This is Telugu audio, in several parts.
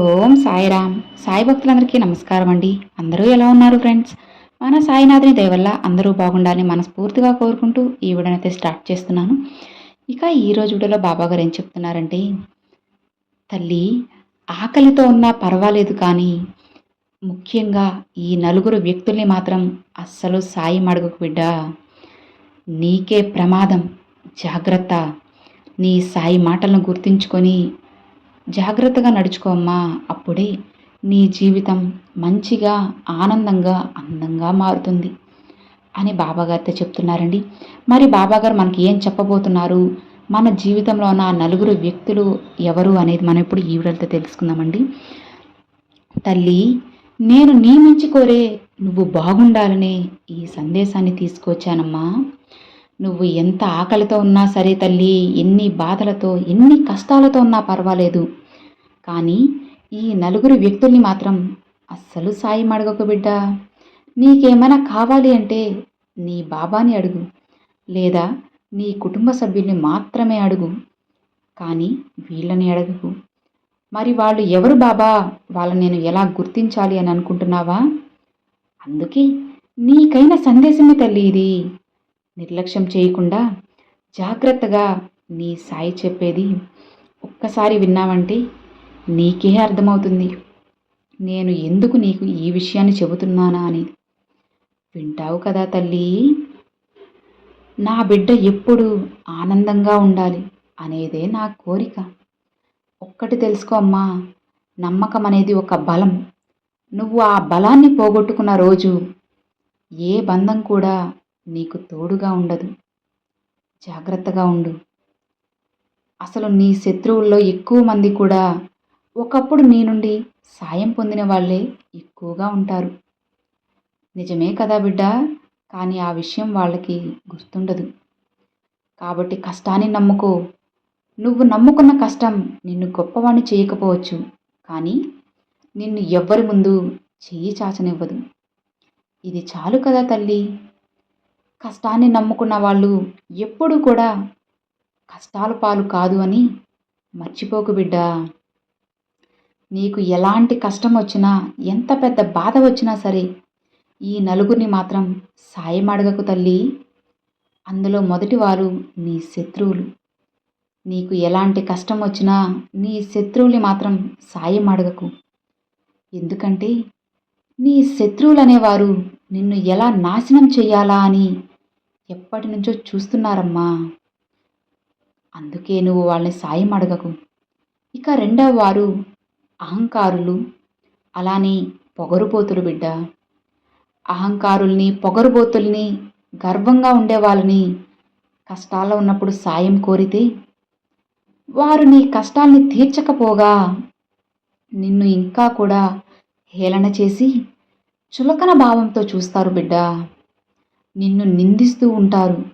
ఓం సాయిరామ్. సాయి భక్తులందరికీ నమస్కారం అండి. అందరూ ఎలా ఉన్నారు ఫ్రెండ్స్? మన సాయినాథుని దయవల్ల అందరూ బాగుండాలని మనస్ఫూర్తిగా కోరుకుంటూ ఈ వీడియోనైతే స్టార్ట్ చేస్తున్నాను. ఇక ఈరోజు వీడియోలో బాబా గారు ఏం చెప్తున్నారంటే తల్లి ఆకలితో ఉన్నా పర్వాలేదు కానీ ముఖ్యంగా ఈ నలుగురు వ్యక్తుల్ని మాత్రం అస్సలు సాయి మడగకు బిడ్డ. నీకే ప్రమాదం జాగ్రత్త. నీ సాయి మాటలను గుర్తుంచుకొని జాగ్రత్తగా నడుచుకో అమ్మా. అప్పుడే నీ జీవితం మంచిగా ఆనందంగా అందంగా మారుతుంది. అని బాబాగారితో చెప్తున్నారండి. మరి బాబాగారు మనకి ఏం చెప్పబోతున్నారు? మన జీవితంలో ఉన్న నలుగురు వ్యక్తులు ఎవరు అనేది మనం ఇప్పుడు ఈ వీడియోతో తెలుసుకుందామండి. తల్లి నేను నీ మంచి కోరే నువ్వు బాగుండాలనే ఈ సందేశాన్ని తీసుకొచ్చానమ్మా. నువ్వు ఎంత ఆకలితో ఉన్నా సరే తల్లి ఎన్ని బాధలతో ఎన్ని కష్టాలతో ఉన్నా పర్వాలేదు. కానీ ఈ నలుగురు వ్యక్తుల్ని మాత్రం అస్సలు సాయం అడగకు బిడ్డ. నీకేమైనా కావాలి అంటే నీ బాబాని అడుగు లేదా నీ కుటుంబ సభ్యుల్ని మాత్రమే అడుగు కానీ వీళ్ళని అడగకు. మరి వాళ్ళు ఎవరు బాబా? వాళ్ళని నేను ఎలా గుర్తించాలి అని అనుకుంటున్నావా? అందుకే నీకైన సందేశమే తల్లి ఇది. నిర్లక్ష్యం చేయకుండా జాగ్రత్తగా నీ సాయి చెప్పేది ఒక్కసారి విన్నావంటే నీకే అర్థమవుతుంది. నేను ఎందుకు నీకు ఈ విషయాన్ని చెబుతున్నానా అని. వింటావు కదా తల్లి. నా బిడ్డ ఎప్పుడు ఆనందంగా ఉండాలి అనేదే నా కోరిక. ఒక్కటి తెలుసుకో అమ్మా నమ్మకం అనేది ఒక బలం. నువ్వు ఆ బలాన్ని పోగొట్టుకున్న రోజు ఏ బంధం కూడా నీకు తోడుగా ఉండదు. జాగ్రత్తగా ఉండు. అసలు నీ శత్రువుల్లో ఎక్కువ మంది కూడా ఒకప్పుడు నీ నుండి సాయం పొందిన వాళ్ళే ఎక్కువగా ఉంటారు. నిజమే కదా బిడ్డ? కానీ ఆ విషయం వాళ్ళకి గుర్తుండదు. కాబట్టి కష్టాన్ని నమ్ముకో. నువ్వు నమ్ముకున్న కష్టం నిన్ను గొప్పవాణ్ణి చేయకపోవచ్చు. కానీ నిన్ను ఎవ్వరి ముందు చెయ్యి చాచనివ్వదు. ఇది చాలు కదా తల్లి? కష్టాన్ని నమ్ముకున్న వాళ్ళు ఎప్పుడూ కూడా కష్టాల పాలు కాదు అని మర్చిపోకు బిడ్డా. నీకు ఎలాంటి కష్టం వచ్చినా ఎంత పెద్ద బాధ వచ్చినా సరే ఈ నలుగురిని మాత్రం సాయం అడగకు తల్లి. అందులో మొదటివారు నీ శత్రువులు. నీకు ఎలాంటి కష్టం వచ్చినా నీ శత్రువుల్ని మాత్రం సాయం అడగకు. ఎందుకంటే నీ శత్రువులు అనేవారు నిన్ను ఎలా నాశనం చెయ్యాలా అని ఎప్పటి నుంచో చూస్తున్నారమ్మా. అందుకే నువ్వు వాళ్ళని సాయం అడగకు. ఇక రెండవ వారు అహంకారులు. అలానే పొగరుబోతులు బిడ్డ. అహంకారుల్ని పొగరుబోతుల్ని గర్వంగా ఉండే వాళ్ళని కష్టాల్లో ఉన్నప్పుడు సాయం కోరితే వారు నీ కష్టాల్ని తీర్చకపోగా నిన్ను ఇంకా కూడా హేళన చేసి చులకన భావంతో చూస్తారు బిడ్డ. నిన్ను నిందిస్తూ ఉంటారు.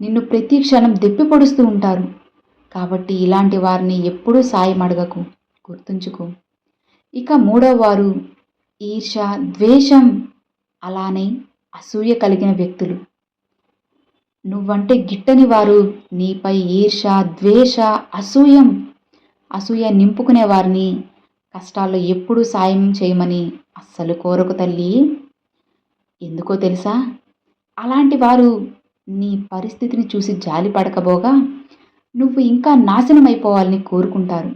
నిన్ను ప్రతి క్షణం దెప్పి పొడుస్తూ ఉంటారు. కాబట్టి ఇలాంటి వారిని ఎప్పుడూ సాయం అడగకు. గుర్తుంచుకో. ఇక మూడవ వారు ఈర్ష ద్వేషం అలానే అసూయ కలిగిన వ్యక్తులు. నువ్వంటే గిట్టని వారు నీపై ఈర్ష ద్వేష అసూయం అసూయ నింపుకునే వారిని కష్టాల్లో ఎప్పుడూ సాయం చేయమని అస్సలు కోరకు తల్లి. ఎందుకో తెలుసా? అలాంటి వారు నీ పరిస్థితిని చూసి జాలి పడకబోగా నువ్వు ఇంకా నాశనం అయిపోవాలని కోరుకుంటారు.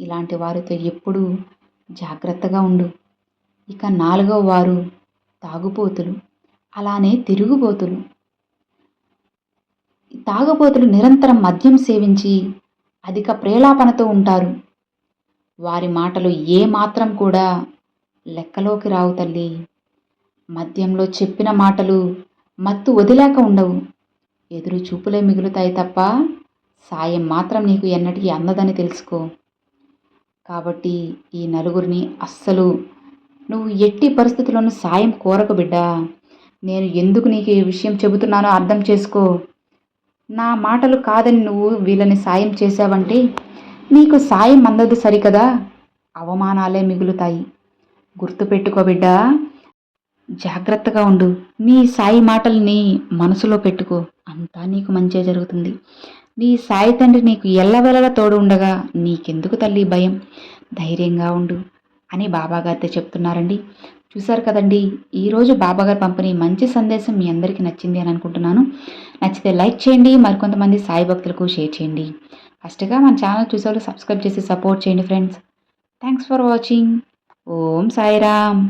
ఇలాంటి వారితో ఎప్పుడూ జాగ్రత్తగా ఉండు. ఇక నాలుగవ వారు తాగుబోతులు. అలానే తిరుగుబోతులు. తాగుబోతులు నిరంతరం మద్యం సేవించి అధిక ప్రేలాపనతో ఉంటారు. వారి మాటలు ఏ మాత్రం కూడా లెక్కలోకి రావు తల్లి. మద్యంలో చెప్పిన మాటలు మత్తు వదిలేక ఉండవు. ఎదురు చూపులే మిగులుతాయి తప్ప సాయం మాత్రం నీకు ఎన్నటికీ అందదని తెలుసుకో. కాబట్టి ఈ నలుగురిని అస్సలు నువ్వు ఎట్టి పరిస్థితుల్లోనూ సాయం కోరక బిడ్డా. నేను ఎందుకు నీకు ఈ విషయం చెబుతున్నానో అర్థం చేసుకో. నా మాటలు కాదని నువ్వు వీళ్ళని సాయం చేశావంటే నీకు సాయం అందదు సరికదా? అవమానాలే మిగులుతాయి. గుర్తుపెట్టుకో బిడ్డా. జాగ్రత్తగా ఉండు. నీ సాయి మాటల్ని మనసులో పెట్టుకో. అంతా నీకు మంచే జరుగుతుంది. నీ సాయి తండ్రి నీకు ఎల్లవెల్లలా తోడు ఉండగా నీకెందుకు తల్లి భయం? ధైర్యంగా ఉండు అని బాబాగారితో చెప్తున్నారండి. చూశారు కదండి ఈరోజు బాబాగారు పంపిణీ మంచి సందేశం మీ అందరికీ నచ్చింది అని అనుకుంటున్నాను. నచ్చితే లైక్ చేయండి మరికొంతమంది సాయి భక్తులకు షేర్ చేయండి. ఫస్ట్గా మన ఛానల్ చూసేవాళ్ళు సబ్స్క్రైబ్ చేసి సపోర్ట్ చేయండి friends. Thanks for watching. Om Sairam.